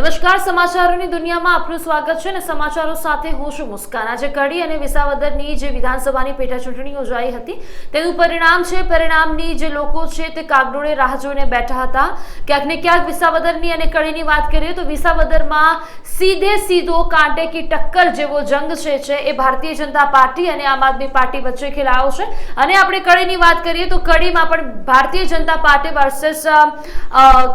નમસ્કાર, સમાચારોની દુનિયામાં આપનું સ્વાગત છે અને સમાચારો સાથે હું છું મુસ્કાન. આજે કડી અને વિસાવદરની જે વિધાનસભાની પેટા ચૂંટણી યોજાઈ હતી, તેનું પરિણામ છે, પરિણામની જે લોકો છે તે કાગડોળે રાહ જોઈને બેઠા હતા. ક્યાંક ને ક્યાંક વિસાવદરની અને કડીની વાત કરીએ તો વિસાવદરમાં સીધે સીધો કાંટે કી ટક્કર જેવો જંગ છે છે એ ભારતીય જનતા પાર્ટી અને આમ આદમી પાર્ટી વચ્ચે ખેલાયો છે. અને આપણે કડીની વાત કરીએ તો કડીમાં પણ ભારતીય જનતા પાર્ટી વર્સેસ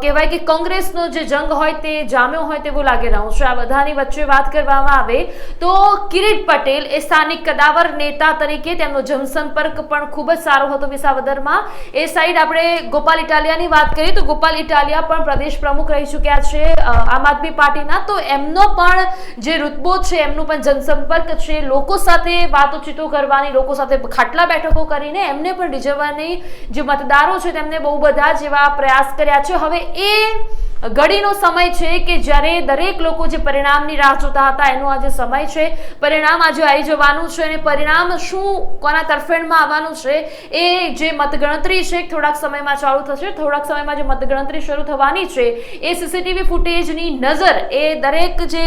કહેવાય કે કોંગ્રેસનો જે જંગ હોય તે જામ્યો હોય તેવું લાગી. રહ્યું છે આ બધાની વચ્ચે વાત કરવામાં આવે તો કિરીટ પટેલ એ સ્થાનિક કદાવર નેતા તરીકે તેમનો જનસંપર્ક પણ ખૂબ જ સારો હતો વિસાવદરમાં. એ સાઈડ આપણે ગોપાલ ઇટાલિયાની વાત કરીએ તો ગોપાલ ઇટાલિયા પણ પ્રદેશ પ્રમુખ રહી ચૂક્યા છે આમ આદમી પાર્ટીના. તો એમનો પણ જે રૂતબો છે, એમનું પણ જનસંપર્ક છે. લોકો સાથે વાતોચીતો કરવાની, લોકો સાથે ખાટલા બેઠકો કરીને એમને પણ રીઝવવાની જે મતદારો છે, તેમને બહુ બધા જેવા પ્રયાસ કર્યા છે. હવે એ ઘડીનો સમય છે કે જ્યારે દરેક લોકો જે પરિણામની રાહ જોતા હતા, એનો આજે સમય છે. પરિણામ આજે આવી જવાનું છે અને પરિણામ શું કોના તરફેણમાં આવવાનું છે એ જે મતગણતરી છે, થોડાક સમયમાં ચાલુ થશે. થોડાક સમયમાં જે મતગણતરી શરૂ થવાની છે, એ સીસીટીવી ફૂટેજની નજર એ દરેક જે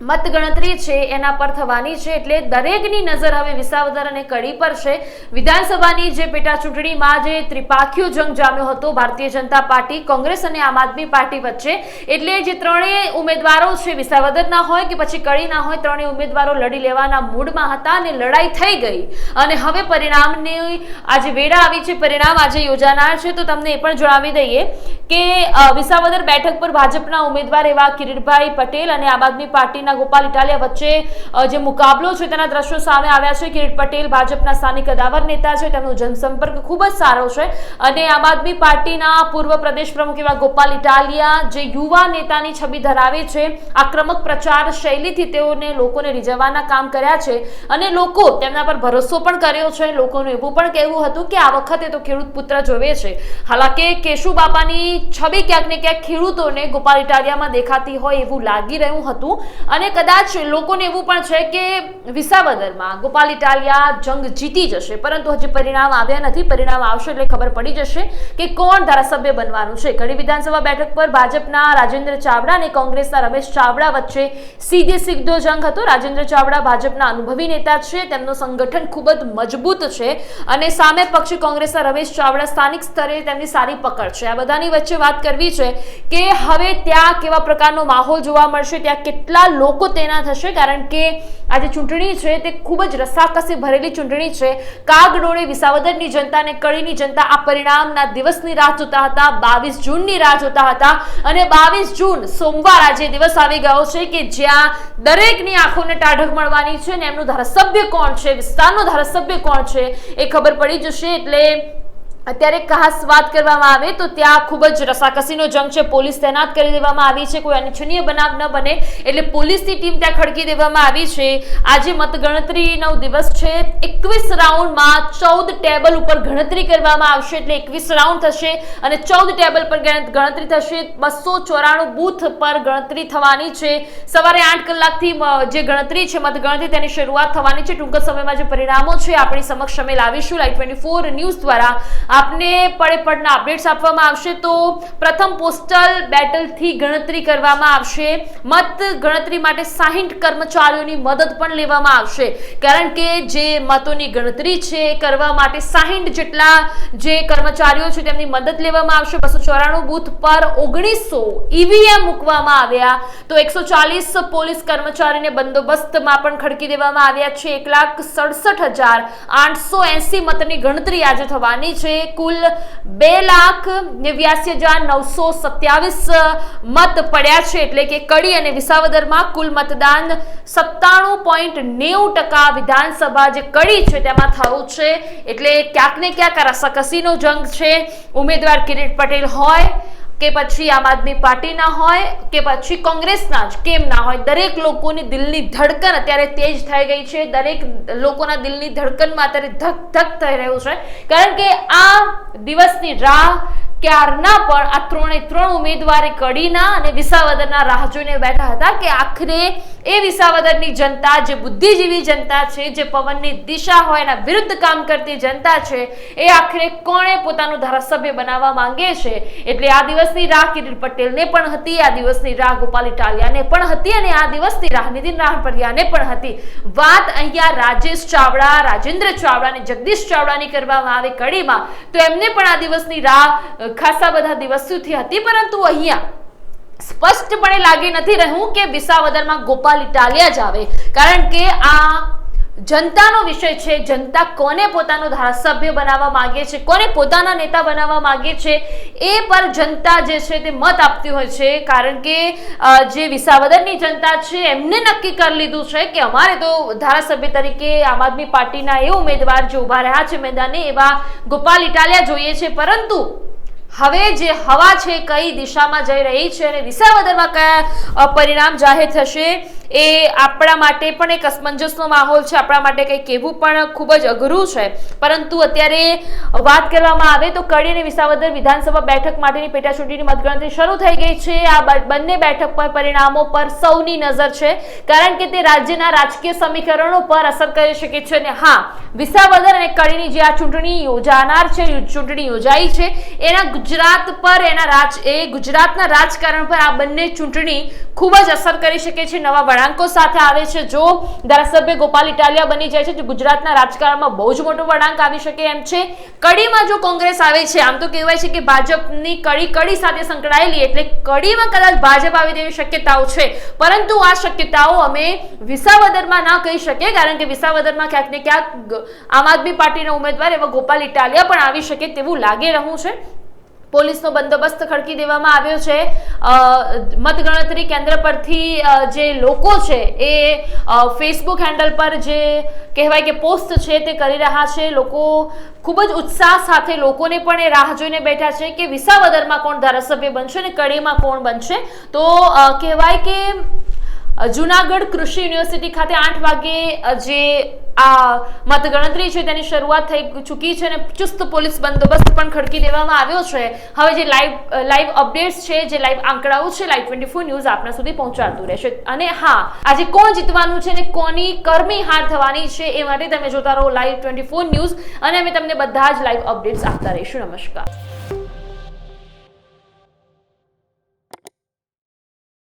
મતગણતરી છે, એના પર થવાની છે, એટલે દરેકની નજર હવે વિસાવદર અને કડી પર છે. વિધાનસભાની જે પેટા ચૂંટણીમાં જે ત્રિપાખીયો જંગ જામ્યો હતો, ભારતીય જનતા પાર્ટી, કોંગ્રેસ અને આમ આદમી પાર્ટી વચ્ચે, એટલે જે ત્રણેય ઉમેદવારો છે, વિસાવદરના હોય કે પછી કડીના હોય, ત્રણેય ઉમેદવારો લડી લેવાના મૂડમાં હતા અને લડાઈ થઈ ગઈ. અને હવે પરિણામની આજે વેળા આવી છે, પરિણામ આજે યોજાનાર છે, તો તમને એ પણ જણાવી દઈએ કે વિસાવદર બેઠક પર ભાજપના ઉમેદવાર એવા કિરીટભાઈ પટેલ અને આમ આદમી પાર્ટીના ગોપાલ ઇટાલિયા વચ્ચે જે મુકાબલો છે તેના દ્રશ્યો સામે આવ્યા છે. કિરીટ પટેલ ભાજપના સ્થાનિક અદાવર નેતા છે. તેમનો જનસંપર્ક ખૂબ જ સારો છે અને આમ આદમી પાર્ટીના પૂર્વ પ્રદેશ પ્રમુખ એવા ગોપાલ ઇટાલિયા જે યુવા નેતાની છબી ધરાવે છે, આક્રમક પ્રચાર શૈલીથી તેઓને લોકોને રીઝવવાના કામ કર્યા છે અને લોકો તેમના પર ભરોસો પણ કર્યો છે. લોકોનું એવું પણ કહેવું હતું કે આ વખતે તો ખેડૂત પુત્ર જોવે છે. હાલાકે કેશુ બાપાની છબી ક્યાંક ને ક્યાંક ખેડૂતોને ગોપાલ ઇટાલિયામાં દેખાતી હોય એવું લાગી રહ્યું હતું. અને કદાચ લોકોને એવું પણ છે કે વિસાવદરમાં ગોપાલ ઇટાલિયા જંગ જીતી જશે, પરંતુ હજી પરિણામ આવ્યા નથી. પરિણામ આવશે એટલે ખબર પડી જશે કે કોણ ધારાસભ્ય બનવાનું છે. કડી વિધાનસભા બેઠક પર ભાજપના રાજેન્દ્ર ચાવડા અને કોંગ્રેસના રમેશ ચાવડા વચ્ચે સીધે સીધો જંગ હતો. રાજેન્દ્ર ચાવડા ભાજપના અનુભવી નેતા છે, તેમનું સંગઠન ખૂબ જ મજબૂત છે અને સામે પક્ષ કોંગ્રેસના રમેશ ચાવડા સ્થાનિક સ્તરે તેમની સારી પકડ છે. આ બધાની વચ્ચે વાત કરવી છે કે હવે ત્યાં કેવા પ્રકારનો માહોલ જોવા મળશે, ત્યાં કેટલા લોકો તેના થશે? કારણ કે આ જે ચૂંટણી છે તે ખૂબ જ રસાકસી ભરેલી ચૂંટણી છે. કાગડોળે વિસાવદરની જનતા અને કડીની જનતા આ પરિણામના દિવસની રાહ જોતા હતા, બાવીસ જૂનની રાહ જોતા હતા અને બાવીસ જૂન સોમવાર આજે દિવસ આવી ગયો છે કે જ્યાં દરેકની આંખોને ટાઢક મળવાની છે ને એમનું ધારાસભ્ય કોણ છે, વિસ્તારનો ધારાસભ્ય કોણ છે એ ખબર પડી જશે. એટલે અત્યારે ખાસ વાત કરવામાં આવે તો ત્યાં ખૂબ જ રસાકસીનો જંગ છે. પોલીસ તૈનાત કરી દેવામાં આવી છે. કોઈ અનિચ્છનીય બનાવ ન બને એટલે પોલીસની ટીમ ત્યાં ખડકી દેવામાં આવી છે. આજે મતગણતરીનો દિવસ છે. એકવીસ રાઉન્ડમાં ચૌદ ટેબલ ઉપર ગણતરી કરવામાં આવશે એટલે એકવીસ રાઉન્ડ થશે અને ચૌદ ટેબલ પર ગણતરી થશે. બસો ચોરાણું બૂથ પર ગણતરી થવાની છે. સવારે આઠ કલાકથી જે ગણતરી છે, મતગણતરી તેની શરૂઆત થવાની છે. ટૂંક સમયમાં જે પરિણામો છે, આપણી સમક્ષ અમે લાવીશું. લાઈવ ટ્વેન્ટી ફોર ન્યૂઝ દ્વારા આપને પડે પડના અપડેટ્સ આપવામાં આવશે તો પ્રથમ પોસ્ટલ બેટલથી ગણતરી કરવામાં આવશે. મત ગણતરી માટે સાહીઠ કર્મચારીઓની મદદ પણ લેવામાં આવશે. કારણ કે જે મતોની ગણતરી છે કરવા માટે સાહીઠ જેટલા જે કર્મચારીઓ છે તેમની મદદ લેવામાં આવશે. બસો ચોરાણું બુથ પર ઓગણીસો ઈવીએમ મૂકવામાં આવ્યા. તો એકસો ચાલીસ પોલીસ કર્મચારીને બંદોબસ્તમાં પણ ખડકી દેવામાં આવ્યા છે. એક લાખ સડસઠ હજાર આઠસો એસી મતની ગણતરી આજે થવાની છે. કુલ બે લાખ નેવ્યાસી હજાર નવસો સત્યાવીસ મત પડ્યા છે. એટલે કે કડી અને વિસાવદરમાં કુલ મતદાન સત્તાણું પોઈન્ટ નેવું ટકા વિધાનસભા જે કડી છે તેમાં થયું છે. એટલે ક્યાંક ને ક્યાંક રસાકસીનો જંગ છે. ઉમેદવાર કિરીટ પટેલ હોય કે પછી આમ આદમી પાર્ટીના હોય, કે પછી કોંગ્રેસના જ, કેમ ના હોય? દરેક લોકોની દિલની ધડકન અત્યારે તેજ થઈ ગઈ છે. દરેક લોકોના દિલની ધડકનમાં અત્યારે ધક ધક થઈ રહ્યું છે. કારણ કે આ દિવસની રાહ ક્યારના પણ આ ત્રણે ત્રણ ઉમેદવારે કડીના અને વિસાવદરના રાહ જોઈને બેઠા હતા કે આખરે એ વિસાવદરની જનતા, જે બુદ્ધિજીવી જનતા છે, જે પવનની દિશા હોય, એના વિરુદ્ધ કામ કરતી જનતા છે, એ આખરે કોણે પોતાનું ધારાસભ્ય બનાવવા માંગે છે? એટલે આ દિવસની રાહ કિરીટ પટેલને પણ હતી, આ દિવસની રાહ ગોપાલ ઇટાલિયાને પણ હતી અને આ દિવસની રાહ નીતિન રાહપરિયાને પણ હતી. વાત અહીંયા રાજેશ ચાવડા, રાજેન્દ્ર ચાવડા અને જગદીશ ચાવડાની કરવામાં આવે કડીમાં. તો એમને પણ આ દિવસની રાહ ખાસા બધા દિવસોથી હતી, પરંતુ અહીંયા સ્પષ્ટપણે લાગી નથી રહ્યું કે વિસાવદરમાં ગોપાલ ઇટાલિયા જ આવે. કારણ કે આ જનતાનો વિષય છે, જનતા કોને પોતાનો ધારાસભ્ય બનાવવા માંગે છે, કોને પોતાના નેતા બનાવવા માંગે છે, એ પર જનતા જે છે તે મત આપતી હોય છે. કારણ કે જે વિસાવદરની જનતા છે, એમને નક્કી કરી લીધું છે કે અમારે તો ધારાસભ્ય તરીકે આમ આદમી પાર્ટીના એ ઉમેદવાર જે ઊભા રહ્યા છે મેદાને, એવા ગોપાલ ઇટાલિયા જોઈએ છે. પરંતુ હવે જે હવા છે, કઈ દિશામાં જઈ રહી છે અને વિસાવદરમાં કયા પરિણામ જાહેર થશે? એ આપણા માટે પણ એક અસમંજસનો માહોલ છે. આપણા માટે કંઈ કહેવું પણ ખૂબ જ અઘરું છે. પરંતુ અત્યારે વાત કરવામાં આવે તો કડી અને વિસાવદર વિધાનસભા બેઠક માટેની પેટાચૂંટણીની મતગણતરી શરૂ થઈ ગઈ છે. આ બંને બેઠક પર પરિણામો પર સૌની નજર છે. કારણ કે તે રાજ્યના રાજકીય સમીકરણો પર અસર કરી શકે છે અને હા, વિસાવદર અને કડીની જે આ ચૂંટણી યોજાનાર છે ચૂંટણી યોજાઈ છે, એના ગુજરાત પર, એના રાજ, એ ગુજરાતના રાજકારણ પર આ બંને ચૂંટણી ખૂબ જ અસર કરી શકે છે નવા વળાંકો સાથે આવે છે. જો ધારાસભ્ય ગોપાલ ઇટાલિયા બની જાય છે જે ગુજરાતના રાજકારણમાં બહુ જ મોટો વળાંક આવી શકે એમ છે. કડીમાં જો કોંગ્રેસ આવે છે, આમ તો કહેવાય છે કે ભાજપની કડી કડી સાથે સંકળાયેલી એટલે કડીમાં કદાચ ભાજપ આવે તેવી શક્યતાઓ છે. પરંતુ આ શક્યતાઓ અમે વિસાવદરમાં ના કહી શકીએ, કારણ કે વિસાવદરમાં ક્યાંક ને ક્યાંક આમ આદમી પાર્ટીના ઉમેદવાર એવા ગોપાલ ઇટાલિયા પણ આવી શકે તેવું લાગી રહ્યું છે. પોલીસનો બંદોબસ્ત ખડકી દેવામાં આવ્યો છે. મતગણતરી કેન્દ્ર પરથી જે લોકો છે એ ફેસબુક હેન્ડલ પર જે કહેવાય કે પોસ્ટ છે તે કરી રહ્યા છે. લોકો ખૂબ જ ઉત્સાહ સાથે લોકોને પણ એ રાહ જોઈને બેઠા છે કે વિસાવદરમાં કોણ ધારાસભ્ય બનશે અને કડીમાં કોણ બનશે. તો કહેવાય કે જુનાગઢ કૃષિ યુનિવર્સિટી ખાતે આઠ વાગે જે આ મતગણતરી છે તેની શરૂઆત થઈ ચૂકી છે અને ચુસ્ત પોલીસ બંદોબસ્ત પણ ખડકી દેવામાં આવ્યો છે. હવે જે લાઈવ લાઈવ અપડેટ્સ છે, જે લાઈવ આંકડાઓ છે, લાઈવ ટ્વેન્ટી ફોર ન્યૂઝ આપણા સુધી પહોંચાડતું રહેશે. અને હા, આજે કોણ જીતવાનું છે અને કોની કર્મી હાર થવાની છે એ માટે તમે જોતા રહો લાઈવ ટ્વેન્ટી ફોર ન્યૂઝ. અને અમે તમને બધા જ લાઈવ અપડેટ્સ આપતા રહીશું. નમસ્કાર.